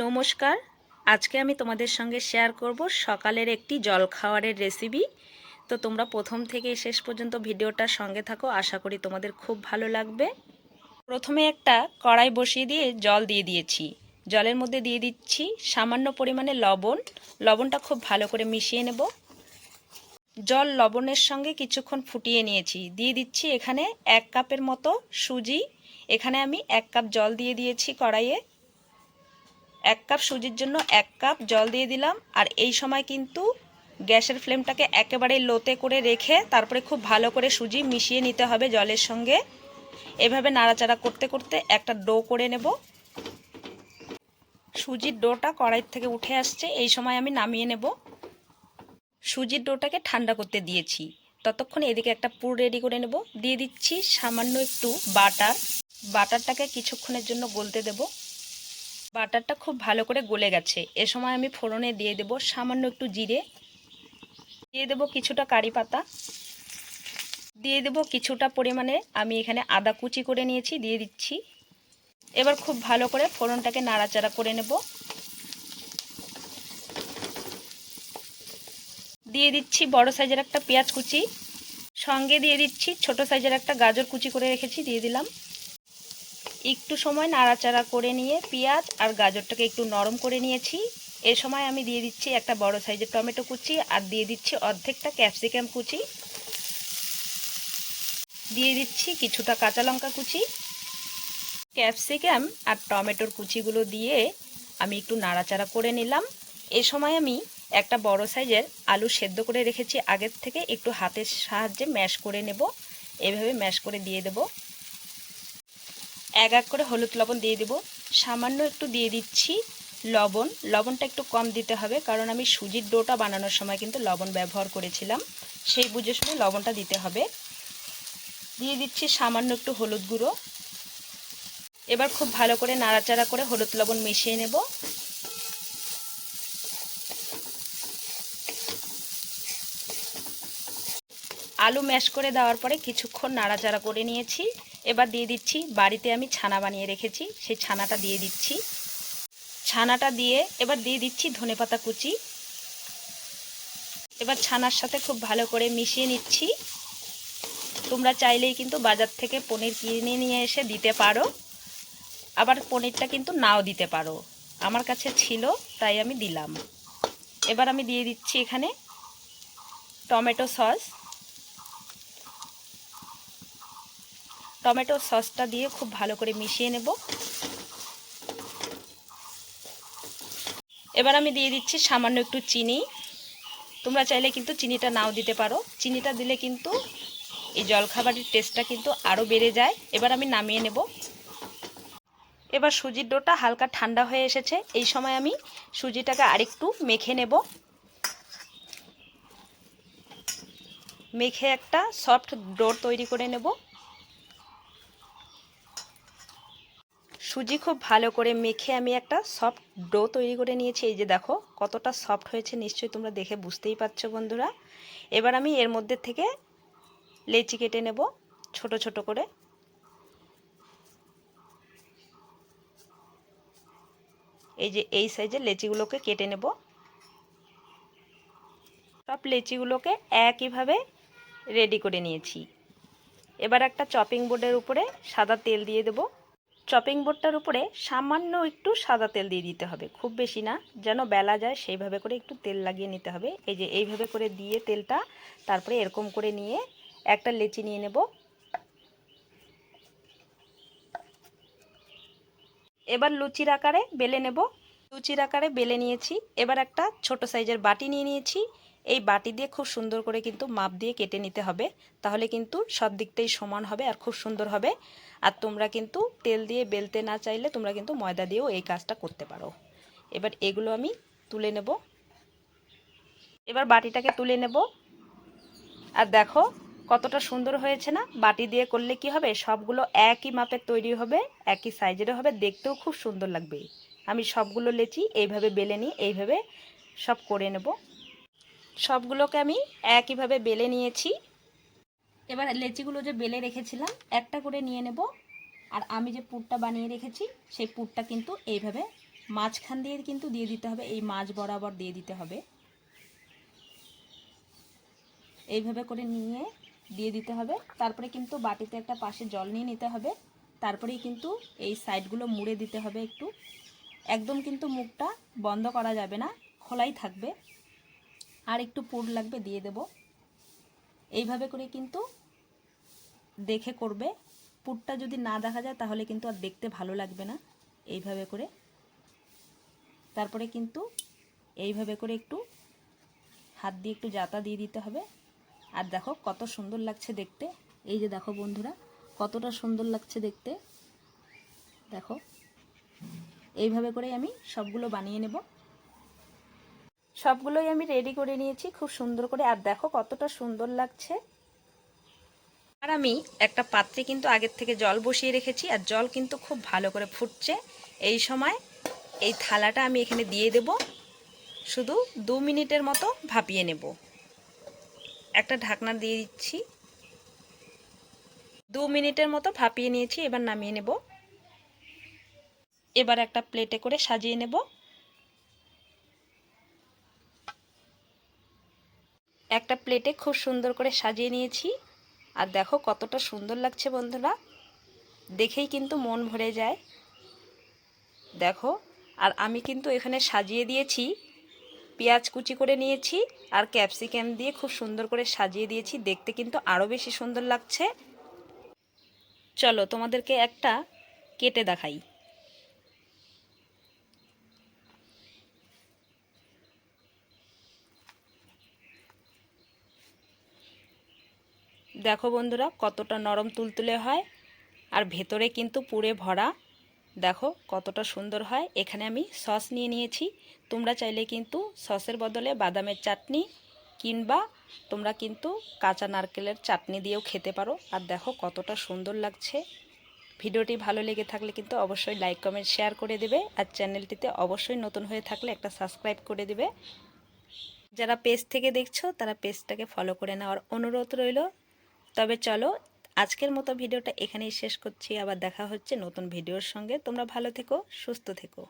নমস্কার। আজকে আমি তোমাদের সঙ্গে শেয়ার করব সকালের একটি জলখাবারের রেসিপি তো তোমরা প্রথম থেকে শেষ পর্যন্ত ভিডিওটার সঙ্গে থাকো, আশা করি তোমাদের খুব ভালো লাগবে। প্রথমে একটা কড়াই বসিয়ে দিয়ে জল দিয়ে দিয়েছি। জলের মধ্যে দিয়ে দিচ্ছি সামান্য পরিমাণে লবণ। লবণটা খুব ভালো করে মিশিয়ে নেব। জল লবণের সঙ্গে কিছুক্ষণ ফুটিয়ে নিয়েছি। দিয়ে দিচ্ছি এখানে এক কাপের মতো সুজি। এখানে আমি এক কাপ জল দিয়ে দিয়েছি কড়াইয়ে। এক কাপ সুজির জন্য এক কাপ জল দিয়ে দিলাম। আর এই সময় কিন্তু গ্যাসের ফ্লেমটাকে একেবারে লোতে করে রেখে তারপরে খুব ভালো করে সুজি মিশিয়ে নিতে হবে জলের সঙ্গে। এভাবে নাড়াচাড়া করতে করতে একটা ডো করে নেব। সুজির ডোটা কড়াই থেকে উঠে আসছে, এই সময় আমি নামিয়ে নেব। সুজির ডোটাকে ঠান্ডা করতে দিয়েছি। ততক্ষণ এদিকে একটা পুর রেডি করে নেব। দিয়ে দিচ্ছি সামান্য একটু বাটার। বাটারটাকে কিছুক্ষণের জন্য গলতে দেবো। বাটারটা খুব ভালো করে গলে গেছে। এ সময় আমি ফোড়নে দিয়ে দেব সামান্য একটু জিরে। দিয়ে দেব কিছুটা কারি পাতা। দিয়ে দেব কিছুটা পরিমাণে আমি এখানে আদা কুচি করে নিয়েছি, দিয়ে দিচ্ছি। এবার খুব ভালো করে ফোড়নটাকে নাড়াচাড়া করে নেব। দিয়ে দিচ্ছি বড় সাইজের একটা পেঁয়াজ কুচি। সঙ্গে দিয়ে দিচ্ছি ছোট সাইজের একটা গাজর কুচি করে রেখেছি, দিয়ে দিলাম। একটু সময় নাড়াচাড়া করে নিয়ে পেঁয়াজ আর গাজরটাকে একটু নরম করে নিয়েছি। এ সময় আমি দিয়ে দিচ্ছি একটা বড় সাইজের টমেটো কুচি আর দিয়ে দিচ্ছি অর্ধেকটা ক্যাপসিকাম কুচি। দিয়ে দিচ্ছি কিছুটা কাঁচা লঙ্কা কুচি। ক্যাপসিকাম আর টমেটোর কুচিগুলো দিয়ে আমি একটু নাড়াচাড়া করে নিলাম। এ সময় আমি একটা বড় সাইজের আলু সেদ্ধ করে রেখেছি। আগের থেকে একটু হাতের সাহায্যে ম্যাশ করে নেব। এভাবে ম্যাশ করে দিয়ে দেবো। এক এক করে হলুদ লবণ দিয়ে দেব। সামান্য একটু দিয়ে দিচ্ছি লবণ। লবণটা একটু কম দিতে হবে কারণ আমি সুজির ডোটা বানানোর সময় কিন্তু লবণ ব্যবহার করেছিলাম। সেই বুঝে শুনে লবণটা দিতে হবে। দিয়ে দিচ্ছি সামান্য একটু হলুদ গুঁড়ো। এবার খুব ভালো করে নাড়াচাড়া করে হলুদ লবণ মিশিয়ে নেব। আলু ম্যাশ করে দেওয়ার পরে কিছুক্ষণ নাড়াচাড়া করে নিয়েছি। এবার দিয়ে দিচ্ছি, বাড়িতে আমি ছানা বানিয়ে রেখেছি, সেই ছানাটা দিয়ে দিচ্ছি। ছানাটা দিয়ে এবার দিয়ে দিচ্ছি ধনেপাতা কুচি। এবার ছানার সাথে খুব ভালো করে মিশিয়ে নিচ্ছি। তোমরা চাইলেই কিন্তু বাজার থেকে পনির কিনে নিয়ে এসে দিতে পারো। আবার পনিরটা কিন্তু নাও দিতে পারো। আমার কাছে ছিল, তাই আমি দিলাম। এবার আমি দিয়ে দিচ্ছি এখানে টমেটো সস। টমেটো সসটা দিয়ে খুব ভালো করে মিশিয়ে নেব। এবার আমি দিয়ে দিচ্ছি সামান্য একটু চিনি। তোমরা চাইলে কিন্তু চিনিটা নাও দিতে পারো। চিনিটা দিলে কিন্তু এই জলখাবারের টেস্টটা কিন্তু আরও বেড়ে যায়। এবার আমি নামিয়ে নেব। এবার সুজির ডোটা হালকা ঠান্ডা হয়ে এসেছে। এই সময় আমি সুজিটাকে আরেকটু মেখে নেব। মেখে একটা সফট ডো তৈরি করে নেব। সুজি খুব ভালো করে মেখে আমি একটা সফট ডো তৈরি করে নিয়েছি। এই যে দেখো, কতটা সফট হয়েছে নিশ্চয়ই তোমরা দেখে বুঝতেই পারছ বন্ধুরা। এবার আমি এর মধ্যে থেকে লেচি কেটে নেব, ছোট ছোট করে। এই যে এই সাইজের লেচিগুলোকে কেটে নেব। সব লেচিগুলোকে একইভাবে রেডি করে নিয়েছি। এবার একটা চপিং বোর্ডের উপরে সাদা তেল দিয়ে দেবো। চপিং বোর্ডটার উপরে সামান্য একটু সাদা তেল দিয়ে দিতে হবে। খুব বেশি না, যেন বেলা যায় সেইভাবে করে একটু তেল লাগিয়ে নিতে হবে। এই যে এইভাবে করে দিয়ে তেলটা তারপরে এরকম করে নিয়ে একটা লেচি নিয়ে নেব। এবার লুচির আকারে বেলে নেব। লুচির আকারে বেলে নিয়েছি। এবার একটা ছোট সাইজের বাটি নিয়ে নিয়েছি। এই বাটি দিয়ে খুব সুন্দর করে কিন্তু মাপ দিয়ে কেটে নিতে হবে। তাহলে কিন্তু সব দিকটাই সমান হবে আর খুব সুন্দর হবে। আর তোমরা কিন্তু তেল দিয়ে বেলতে না চাইলে তোমরা কিন্তু ময়দা দিয়েও এই কাজটা করতে পারো। এবার এগুলো আমি তুলে নেব। এবার বাটিটাকে তুলে নেব। আর দেখো কতটা সুন্দর হয়েছে না? বাটি দিয়ে করলে কি হবে? সবগুলো একই মাপের তৈরি হবে, একই সাইজেরও হবে, দেখতেও খুব সুন্দর লাগবে। আমি সবগুলো লেচি এইভাবে বেলে নিই, এইভাবে সব করে নেব। সবগুলোকে আমি একইভাবে বেলে নিয়েছি। এবার লেচিগুলো যে বেলে রেখেছিলাম, একটা করে নিয়ে নেব। আর আমি যে পুরটা বানিয়ে রেখেছি, সেই পুরটা কিন্তু এইভাবে মাঝখান দিয়ে কিন্তু দিয়ে দিতে হবে, এই মাছ বরাবর দিয়ে দিতে হবে। এইভাবে করে নিয়ে দিয়ে দিতে হবে। তারপরে কিন্তু বাটিতে একটা পাশে জল নিয়ে নিতে হবে। তারপরেই কিন্তু এই সাইডগুলো মুড়ে দিতে হবে একটু। একদম কিন্তু মুখটা বন্ধ করা যাবে না, খোলাই থাকবে। আর একটু পুর লাগবে, দিয়ে দেব। এইভাবে করে কিন্তু দেখে করবে। পুরটা যদি না দেখা যায়, তাহলে কিন্তু আর দেখতে ভালো লাগবে না। এইভাবে করে। তারপরে কিন্তু এইভাবে করে একটু হাত দিয়ে একটু জাতা দিয়ে দিতে হবে। আর দেখো কত সুন্দর লাগছে দেখতে। এই যে দেখো বন্ধুরা, কতটা সুন্দর লাগছে দেখতে। দেখো। এইভাবে করে আমি সবগুলো বানিয়ে নেব। সবগুলোই আমি রেডি করে নিয়েছি খুব সুন্দর করে। আর দেখো কতটা সুন্দর লাগছে। আর আমি একটা পাত্রে কিন্তু আগের থেকে জল বসিয়ে রেখেছি, আর জল কিন্তু খুব ভালো করে ফুটছে। এই সময় এই থালাটা আমি এখানে দিয়ে দেব। শুধু দু মিনিটের মতো ভাপিয়ে নেব। একটা ঢাকনা দিয়ে দিচ্ছি। দু মিনিটের মতো ভাপিয়ে নিয়েছি, এবার নামিয়ে নেব। এবার একটা প্লেটে করে সাজিয়ে নেব। একটা প্লেটে খুব সুন্দর করে সাজিয়ে নিয়েছি। আর দেখো কতটা সুন্দর লাগছে বন্ধুরা। দেখেই কিন্তু মন ভরে যায়। দেখো, আর আমি কিন্তু এখানে সাজিয়ে দিয়েছি। পেঁয়াজ কুচি করে নিয়েছি আর ক্যাপসিকাম দিয়ে খুব সুন্দর করে সাজিয়ে দিয়েছি। দেখতে কিন্তু আরও বেশি সুন্দর লাগছে। চলো তোমাদেরকে একটা কেটে দেখাই। দেখো বন্ধুরা, কতটা নরম তুলতুলে হয় আর ভেতরে কিন্তু পুরে ভরা। দেখো কতটা সুন্দর হয়। এখানে আমি সস নিয়ে নিয়েছি। তোমরা চাইলে কিন্তু সসের বদলে বাদামের চাটনি কিংবা তোমরা কিন্তু কাঁচা নারকেলের চাটনি দিয়েও খেতে পারো। আর দেখো কতটা সুন্দর লাগছে। ভিডিওটি ভালো লেগে থাকলে কিন্তু অবশ্যই লাইক, কমেন্ট, শেয়ার করে দেবে আর চ্যানেলটিতে অবশ্যই নতুন হয়ে থাকলে একটা সাবস্ক্রাইব করে দেবে। যারা পেজ থেকে দেখছ, তারা পেজটাকে ফলো করে নেওয়ার অনুরোধ রইল। তবে চলো আজকের মতো ভিডিওটা এখানেই শেষ করছি। আবার দেখা হচ্ছে নতুন ভিডিওর সঙ্গে। তোমরা ভালো থেকো, সুস্থ থেকো।